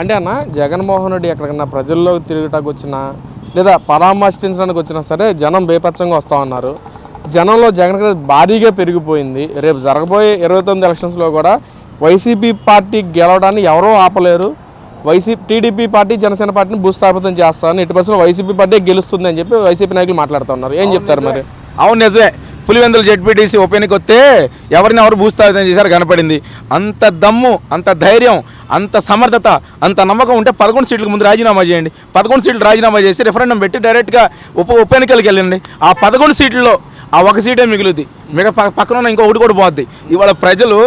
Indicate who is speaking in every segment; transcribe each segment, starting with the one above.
Speaker 1: అంటే అన్న జగన్మోహన్ రెడ్డి ఎక్కడికన్నా ప్రజల్లో తిరుగుటానికి వచ్చినా లేదా పరామర్శించడానికి వచ్చినా సరే జనం బేపచ్చంగా వస్తూ ఉన్నారు. జనంలో జగన్ భారీగా పెరిగిపోయింది. రేపు జరగబోయే ఇరవై తొమ్మిది ఎలక్షన్స్లో కూడా వైసీపీ పార్టీ గెలవడాన్ని ఎవరూ ఆపలేరు. వైసీపీ టీడీపీ పార్టీ జనసేన పార్టీని భూస్థాపితం చేస్తారని ఇటు బస్సులో వైసీపీ పార్టీ గెలుస్తుంది అని చెప్పి వైసీపీ నాయకులు మాట్లాడుతున్నారు ఏం చెప్తారు మరి?
Speaker 2: అవును నిజమే. పులివెందుల జెడ్పీటీసీ ఉప ఎన్నిక వస్తే ఎవరిని ఎవరు భూస్థాపితం చేశారు కనపడింది. అంత దమ్ము అంత ధైర్యం అంత సమర్థత అంత నమ్మకం ఉంటే పదకొండు సీట్లకు ముందు రాజీనామా చేయండి. పదకొండు సీట్లు రాజీనామా చేసి రిఫరెండం పెట్టి డైరెక్ట్గా ఉప ఉప ఎన్నికలకు వెళ్ళండి. ఆ పదకొండు సీట్లలో ఆ ఒక సీటే మిగులుద్ది. మిగతా పక్కన ఉన్న ఇంకో ఒకటి కూడా పోద్ది. ఇవాళ ప్రజలు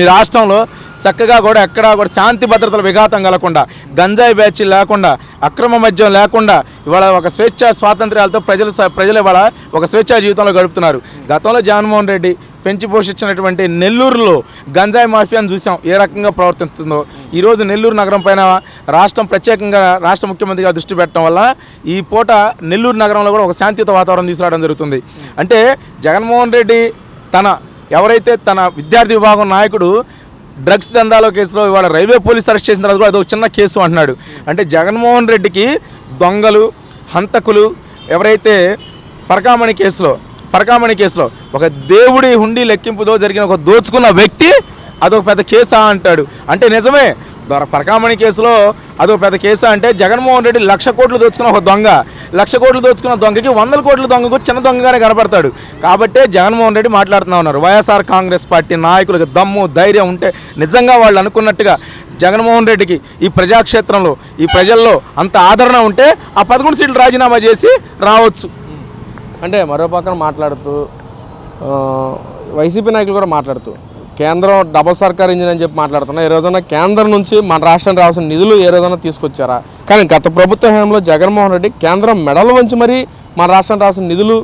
Speaker 2: ఈ రాష్ట్రంలో చక్కగా కూడా ఎక్కడా కూడా శాంతి భద్రతల విఘాతం కలగకుండా గంజాయి బ్యాచ్ లేకుండా అక్రమ మద్యం లేకుండా ఇవాళ ఒక స్వేచ్ఛ స్వాతంత్ర్యాలతో ప్రజలు స- ప్రజలు ఇవాళ ఒక స్వేచ్ఛా జీవితంలో గడుపుతున్నారు. గతంలో జగన్మోహన్ రెడ్డి పెంచి పోషించినటువంటి నెల్లూరులో గంజాయి మాఫియాను చూసాం ఏ రకంగా ప్రవర్తిస్తుందో. ఈరోజు నెల్లూరు నగరం పైన రాష్ట్రం ప్రత్యేకంగా రాష్ట్ర ముఖ్యమంత్రిగా దృష్టి పెట్టడం వల్ల ఈ పూట నెల్లూరు నగరంలో కూడా ఒక శాంతియుత వాతావరణం తీసుకురావడం జరుగుతుంది. అంటే జగన్మోహన్ రెడ్డి తన ఎవరైతే తన విద్యార్థి విభాగం నాయకుడు డ్రగ్స్ దందాలో కేసులో ఇవాళ రైల్వే పోలీస్ అరెస్ట్ చేసిన తర్వాత కూడా అదొక చిన్న కేసు అంటున్నాడు. అంటే జగన్మోహన్ రెడ్డికి దొంగలు హంతకులు ఎవరైతే పరకామణి కేసులో పరకామణి కేసులో ఒక దేవుడి హుండీ లెక్కింపుతో జరిగిన ఒక దోచుకున్న వ్యక్తి అదొక పెద్ద కేసా అంటాడు. అంటే నిజమే పరకామణి కేసులో అదో పెద్ద కేసు అంటే జగన్మోహన్ రెడ్డి లక్ష కోట్లు దోచుకున్న ఒక దొంగ. లక్ష కోట్లు దోచుకున్న దొంగకి వందల కోట్ల దొంగ కూడా చిన్న దొంగగానే కనపడతాడు. కాబట్టే జగన్మోహన్ రెడ్డి మాట్లాడుతూ ఉన్నారు. వైఎస్ఆర్ కాంగ్రెస్ పార్టీ నాయకులకు దమ్ము ధైర్యం ఉంటే నిజంగా వాళ్ళు అనుకున్నట్టుగా జగన్మోహన్ రెడ్డికి ఈ ప్రజాక్షేత్రంలో ఈ ప్రజల్లో అంత ఆదరణ ఉంటే ఆ పదకొండు సీట్లు రాజీనామా చేసి రావచ్చు.
Speaker 1: అంటే మరో పక్కన మాట్లాడుతూ వైసీపీ నాయకులు కూడా మాట్లాడుతూ కేంద్రం డబల్ సర్కార్ ఇంజిన్ అని చెప్పి మాట్లాడుతున్నా. ఏ రోజున కేంద్రం నుంచి మన రాష్ట్రానికి రావాల్సిన నిధులు ఏ రోజున తీసుకొచ్చారా? కానీ గత ప్రభుత్వ హయాంలో జగన్మోహన్ రెడ్డి కేంద్రం మెడల వంచి మరీ మన రాష్ట్రానికి రావాల్సిన నిధులు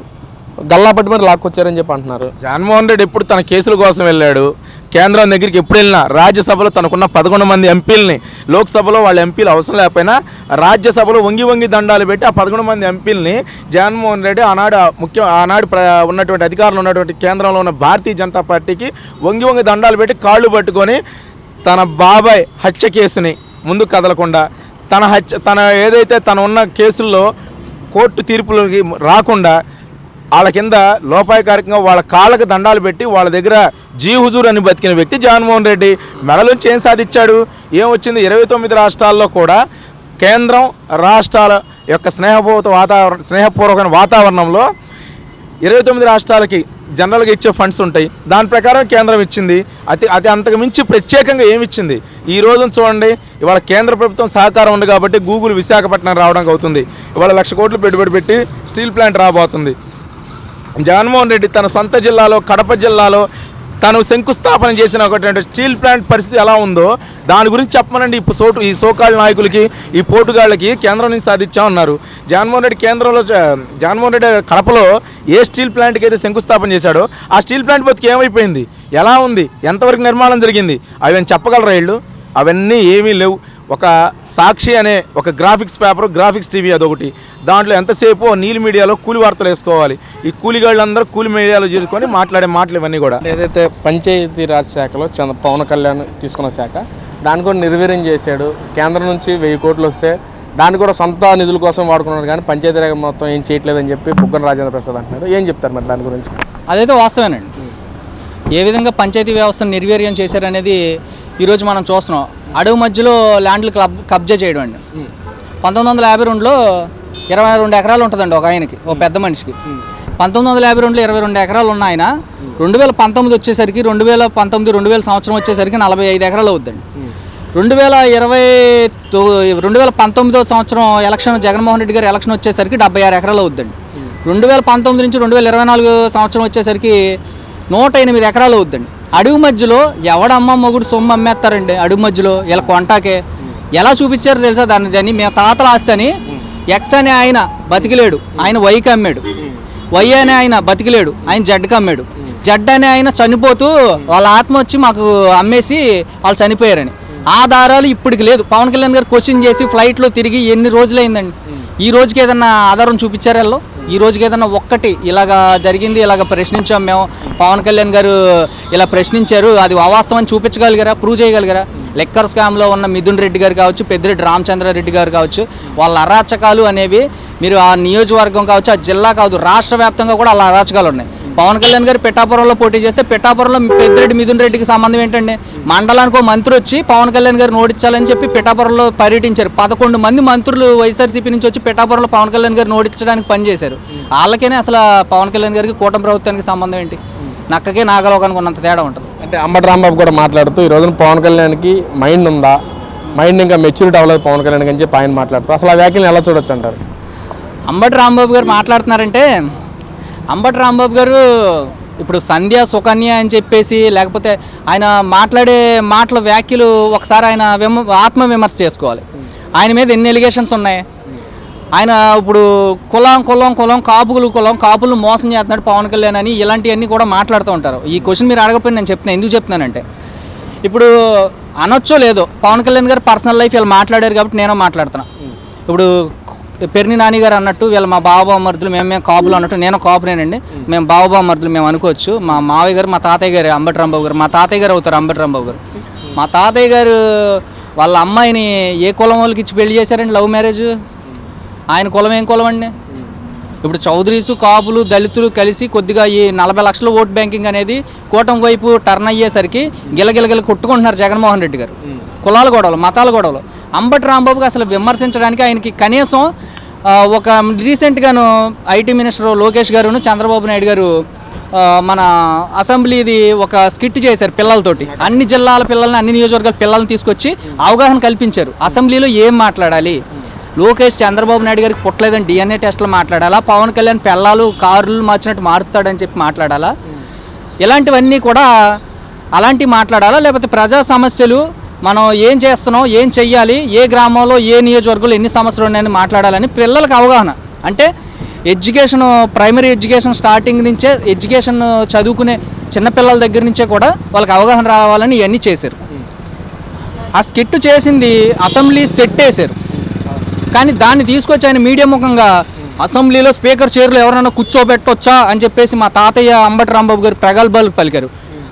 Speaker 1: గల్లా పట్టి మరి లాక్కొచ్చారని చెప్పి అంటున్నారు.
Speaker 2: జగన్మోహన్ రెడ్డి ఎప్పుడు తన కేసుల కోసం వెళ్ళాడు. కేంద్రం దగ్గరికి ఎప్పుడు వెళ్ళినా రాజ్యసభలో తనకున్న పదకొండు మంది ఎంపీలని లోక్సభలో వాళ్ళ ఎంపీలు అవసరం లేకపోయినా రాజ్యసభలో వంగి వంగి దండాలు పెట్టి ఆ పదకొండు మంది ఎంపీలని జగన్మోహన్ రెడ్డి ఆనాడు ఆ ముఖ్య ఆనాడు ఉన్నటువంటి అధికారులు ఉన్నటువంటి కేంద్రంలో ఉన్న భారతీయ జనతా పార్టీకి వంగి వంగి దండాలు పెట్టి కాళ్ళు పట్టుకొని తన బాబాయ్ హత్య కేసుని ముందుకు కదలకుండా తన హత్య తన ఏదైతే తన ఉన్న కేసుల్లో కోర్టు తీర్పులకి రాకుండా వాళ్ళ కింద లోపాయకారికంగా వాళ్ళ కాళ్ళకు దండాలు పెట్టి వాళ్ళ దగ్గర జీ హుజూర్ అని బతికిన వ్యక్తి జగన్మోహన్ రెడ్డి. మెడలోంచి ఏం సాధించాడు? ఏమొచ్చింది ఇరవై తొమ్మిది రాష్ట్రాల్లో కూడా కేంద్రం రాష్ట్రాల యొక్క స్నేహపూర్వక వాతావరణం స్నేహపూర్వకమైన వాతావరణంలో ఇరవై తొమ్మిది రాష్ట్రాలకి జనరల్గా ఇచ్చే ఫండ్స్ ఉంటాయి. దాని ప్రకారం కేంద్రం ఇచ్చింది. అతి అది అంతకు మించి ప్రత్యేకంగా ఏమి ఇచ్చింది? ఈ రోజున చూడండి ఇవాళ కేంద్ర ప్రభుత్వం సహకారం ఉంది కాబట్టి గూగుల్ విశాఖపట్నం రావడానికి అవుతుంది. ఇవాళ లక్ష కోట్లు పెట్టుబడి పెట్టి స్టీల్ ప్లాంట్ రాబోతుంది. జగన్మోహన్ రెడ్డి తన సొంత జిల్లాలో కడప జిల్లాలో తను శంకుస్థాపన చేసిన ఒకటి స్టీల్ ప్లాంట్ పరిస్థితి ఎలా ఉందో దాని గురించి చెప్పమనండి. ఈ సోటు ఈ సోకాళ్ళ నాయకులకి ఈ పోటుగాళ్ళకి కేంద్రం నుంచి సాధించామన్నారు జగన్మోహన్ రెడ్డి కేంద్రంలో జగన్మోహన్ రెడ్డి కడపలో ఏ స్టీల్ ప్లాంట్కి అయితే శంకుస్థాపన చేశాడో ఆ స్టీల్ ప్లాంట్ బతికి ఏమైపోయింది? ఎలా ఉంది? ఎంతవరకు నిర్మాణం జరిగింది? అవి చెప్పగలరా వీళ్ళు? అవన్నీ ఏమీ లేవు. ఒక సాక్షి అనే ఒక గ్రాఫిక్స్ పేపర్ గ్రాఫిక్స్ టీవీ అదొకటి. దాంట్లో ఎంతసేపు నీలి మీడియాలో కూలి వార్తలు వేసుకోవాలి. ఈ కూలిగాళ్ళందరూ కూలి మీడియాలో చేసుకొని మాట్లాడే మాటలు ఇవన్నీ కూడా.
Speaker 1: ఏదైతే పంచాయతీ రాజ్ శాఖలో చంద్ర పవన్ కళ్యాణ్ తీసుకున్న శాఖ దాన్ని కూడా నిర్వీర్యం చేశాడు. కేంద్రం నుంచి వెయ్యి కోట్లు వస్తే దాన్ని కూడా సొంత నిధుల కోసం వాడుకున్నాడు కానీ పంచాయతీ రాజ్ మొత్తం ఏం చేయట్లేదని చెప్పి బుగ్గన రాజేంద్ర ప్రసాద్ అంటున్నారు. ఏం చెప్తారు మరి దాని గురించి?
Speaker 3: అదైతే వాస్తవేనండి. ఏ విధంగా పంచాయతీ వ్యవస్థను నిర్వీర్యం చేశారనేది ఈరోజు మనం చూస్తున్నాం. అడవి మధ్యలో ల్యాండ్లు క్లబ్ కబ్జా చేయడం అండి. పంతొమ్మిది వందల యాభై రెండులో ఇరవై రెండు ఎకరాలు ఉంటుందండి ఒక ఆయనకి ఒక పెద్ద మనిషికి. పంతొమ్మిది వందల యాభై రెండులో ఇరవై రెండు ఎకరాలు ఉన్న ఆయన రెండు వేల పంతొమ్మిది వచ్చేసరికి రెండు వేల పంతొమ్మిది రెండు వేల సంవత్సరం వచ్చేసరికి నలభై ఐదు ఎకరాలు అవుద్దండి. రెండు వేల ఇరవై తొ- రెండు వేల పంతొమ్మిదో సంవత్సరం ఎలక్షన్ జగన్మోహన్ రెడ్డి గారి ఎలక్షన్ వచ్చేసరికి డెబ్బై ఆరు ఎకరాలు అవుద్దండి. రెండు వేల పంతొమ్మిది నుంచి రెండు వేల ఇరవై నాలుగు సంవత్సరం వచ్చేసరికి నూట ఎనిమిది ఎకరాలు అవుద్దండి. అడవి మధ్యలో ఎవడమ్మ మొగుడు సొమ్ము అమ్మేస్తారండి అడవి మధ్యలో? ఇలా కొంటాకే. ఎలా చూపించారో తెలుసా దాన్ని? దాన్ని మేము తాతల ఆస్తి అని ఎక్స్ అనే ఆయన బతికిలేడు. ఆయన వైకి అమ్మాడు. వై అనే ఆయన బతికిలేడు. ఆయన జడ్కి అమ్మాడు. జడ్ అనే ఆయన చనిపోతూ వాళ్ళ ఆత్మ వచ్చి మాకు అమ్మేసి వాళ్ళు చనిపోయారని. ఆధారాలు ఇప్పటికి లేదు. పవన్ కళ్యాణ్ గారు క్వశ్చన్ చేసి ఫ్లైట్లో తిరిగి ఎన్ని రోజులైందండి? ఈ రోజుకి ఏదన్నా ఆధారం చూపించారు వాళ్ళు? ఈ రోజుకి ఏదైనా ఒక్కటి ఇలాగా జరిగింది ఇలాగ ప్రశ్నించాం మేము. పవన్ కళ్యాణ్ గారు ఇలా ప్రశ్నించారు అది అవాస్తవం చూపించగలిగారా? ప్రూవ్ చేయగలిగారా? లెక్కర్ స్కామ్లో ఉన్న మిథున్ రెడ్డి గారు కావచ్చు పెద్దిరెడ్డి రామచంద్రారెడ్డి గారు కావచ్చు వాళ్ళ అరాచకాలు అనేవి మీరు ఆ నియోజకవర్గం కావచ్చు ఆ జిల్లా కావచ్చు రాష్ట్ర వ్యాప్తంగా కూడా అలా అరాచకాలు ఉన్నాయి. పవన్ కళ్యాణ్ గారు పిఠాపురంలో పోటీ చేస్తే పిఠాపురంలో పెద్దిరెడ్డి మిథున్ రెడ్డికి సంబంధం ఏంటండి? మండలానికి ఒక మంత్రి వచ్చి పవన్ కళ్యాణ్ గారిని ఓడించాలని చెప్పి పిఠాపురంలో పర్యటించారు. పదకొండు మంది మంత్రులు వైఎస్ఆర్సీపీ నుంచి వచ్చి పిఠాపురంలో పవన్ కళ్యాణ్ గారిని ఓడించడానికి పనిచేశారు. వాళ్ళకేనే అసలు పవన్ కళ్యాణ్ గారికి కూటమి ప్రభుత్వానికి సంబంధం ఏంటి? నక్కకే నాగలోకానికి ఉన్నంత తేడా ఉంటుంది.
Speaker 1: అంటే అంబటి రాంబాబు కూడా మాట్లాడుతూ ఈ రోజున పవన్ కళ్యాణ్కి మైండ్ ఉందా? మైండ్ ఇంకా మెచ్యూరిటీ అవ్వలేదు పవన్ కళ్యాణ్కి అని చెప్పి ఆయన మాట్లాడుతూ. అసలు ఆ వ్యాఖ్యలను ఎలా చూడొచ్చు అంటారు?
Speaker 3: అంబటి రాంబాబు గారు మాట్లాడుతున్నారంటే అంబటి రాంబాబు గారు ఇప్పుడు సంధ్య సుకన్య అని చెప్పేసి లేకపోతే ఆయన మాట్లాడే మాటల వ్యాఖ్యలు ఒకసారి ఆయన విమ ఆత్మ విమర్శ చేసుకోవాలి. ఆయన మీద ఎన్ని ఎలిగేషన్స్ ఉన్నాయి? ఆయన ఇప్పుడు కులం కులం కులం కాపులు కులం కాపులు మోసం చేస్తున్నాడు పవన్ కళ్యాణ్ అని ఇలాంటివన్నీ కూడా మాట్లాడుతూ ఉంటారు. ఈ క్వశ్చన్ మీరు అడగపోయి నేను చెప్తున్నాను ఎందుకు చెప్తున్నానంటే ఇప్పుడు అనొచ్చో లేదో పవన్ కళ్యాణ్ గారు పర్సనల్ లైఫ్ ఇలా మాట్లాడారు కాబట్టి నేను మాట్లాడుతున్నా. ఇప్పుడు పెర్ని నాని గారు అన్నట్టు వీళ్ళు మా బాబా మరుదులు మేము మేము కాపులు అన్నట్టు నేను కాపునేనండి. మేము బాబామర్దులు మేము అనుకోవచ్చు. మా మావయ్య గారు మా తాతయ్య గారు అంబటి రాంబాబు గారు మా తాతయ్య గారు అవుతారు అంబటి రాంబాబు గారు. మా తాతయ్య గారు వాళ్ళ అమ్మాయిని ఏ కులం వాళ్ళకి ఇచ్చి పెళ్ళి చేశారండి లవ్ మ్యారేజ్? ఆయన కులం ఏం కులం అండి? ఇప్పుడు చౌదరీసు కాపులు దళితులు కలిసి కొద్దిగా ఈ నలభై లక్షల ఓట్ బ్యాంకింగ్ అనేది కూటమి వైపు టర్న్ అయ్యేసరికి గిలగిలగిల కొట్టుకుంటున్నారు జగన్మోహన్ రెడ్డి గారు. కులాల గొడవలు మతాల గొడవలు. అంబటి రాంబాబుకి అసలు విమర్శించడానికి ఆయనకి కనీసం ఒక రీసెంట్గాను ఐటీ మినిస్టర్ లోకేష్ గారును చంద్రబాబు నాయుడు గారు మన అసెంబ్లీది ఒక స్కిట్ చేశారు పిల్లలతోటి. అన్ని జిల్లాల పిల్లల్ని అన్ని నియోజకవర్గాల పిల్లల్ని తీసుకొచ్చి అవగాహన కల్పించారు. అసెంబ్లీలో ఏం మాట్లాడాలి? లోకేష్ చంద్రబాబు నాయుడు గారికి పుట్టలేదని డిఎన్ఏ టెస్ట్లు మాట్లాడాలా? పవన్ కళ్యాణ్ పిల్లలు కార్లు మార్చినట్టు మారుతాడని చెప్పి మాట్లాడాలా? ఇలాంటివన్నీ కూడా అలాంటివి మాట్లాడాలా? లేకపోతే ప్రజా సమస్యలు మనం ఏం చేస్తున్నాం ఏం చెయ్యాలి ఏ గ్రామంలో ఏ నియోజకవర్గంలో ఎన్ని సమస్యలు ఉన్నాయని మాట్లాడాలని పిల్లలకు అవగాహన. అంటే ఎడ్యుకేషన్ ప్రైమరీ ఎడ్యుకేషన్ స్టార్టింగ్ నుంచే ఎడ్యుకేషన్ చదువుకునే చిన్నపిల్లల దగ్గర నుంచే కూడా వాళ్ళకి అవగాహన రావాలని ఇవన్నీ చేశారు. ఆ స్కిట్ చేసింది అసెంబ్లీ సెట్ వేశారు. కానీ దాన్ని తీసుకొచ్చి ఆయన మీడియా ముఖంగా అసెంబ్లీలో స్పీకర్ చైర్లో ఎవరైనా కూర్చోబెట్టొచ్చా అని చెప్పేసి మా తాతయ్య అంబటి రాంబాబు గారు ప్రగల్భాలు పలికారు.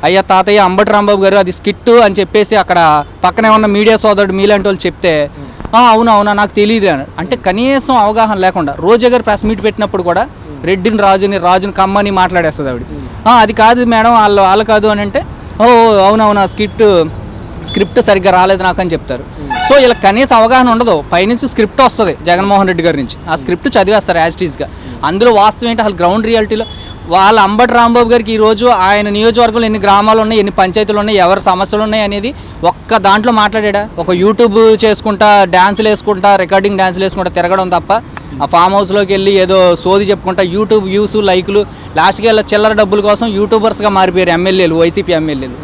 Speaker 3: అయ్యా తాతయ్య అంబటి రాంబాబు గారు అది స్కిట్ అని చెప్పేసి అక్కడ పక్కనే ఉన్న మీడియా సోదరుడు మీలాంటి వాళ్ళు చెప్తే అవును అవునా నాకు తెలియదు అని. అంటే కనీసం అవగాహన లేకుండా రోజా గారు ప్రెస్ మీట్ పెట్టినప్పుడు కూడా రెడ్డిని రాజుని రాజుని కమ్మని మాట్లాడేస్తుంది ఆవిడ. అది కాదు మేడం వాళ్ళు వాళ్ళు కాదు అని అంటే ఓ అవునవునా స్కిట్ స్క్రిప్ట్ సరిగ్గా రాలేదు నాకు అని చెప్తారు. సో ఇలా కనీస అవగాహన ఉండదు. పైనుంచి స్క్రిప్ట్ వస్తుంది జగన్మోహన్ రెడ్డి గారి నుంచి. ఆ స్క్రిప్ట్ చదివేస్తారు యాజ్ టీజ్గా అందులో వాస్తవం ఏంటి? అసలు గ్రౌండ్ రియాలిటీలో వాళ్ళ అంబటి రాంబాబు గారికి ఈరోజు ఆయన నియోజకవర్గంలో ఎన్ని గ్రామాలు ఉన్నాయి ఎన్ని పంచాయతీలు ఉన్నాయి ఎవరి సమస్యలు ఉన్నాయి అనేది ఒక్క దాంట్లో మాట్లాడా ఒక యూట్యూబ్ చేసుకుంటా డ్యాన్సులు వేసుకుంటా రికార్డింగ్ డ్యాన్సులు వేసుకుంటా తిరగడం తప్ప ఆ ఫామ్ హౌస్లోకి వెళ్ళి ఏదో సోది చెప్పుకుంటా యూట్యూబ్ వ్యూస్ లైకులు లాస్ట్కి వెళ్ళి చిల్లర డబ్బుల కోసం యూట్యూబర్స్గా మారిపోయారు ఎమ్మెల్యేలు వైసీపీ ఎమ్మెల్యేలు.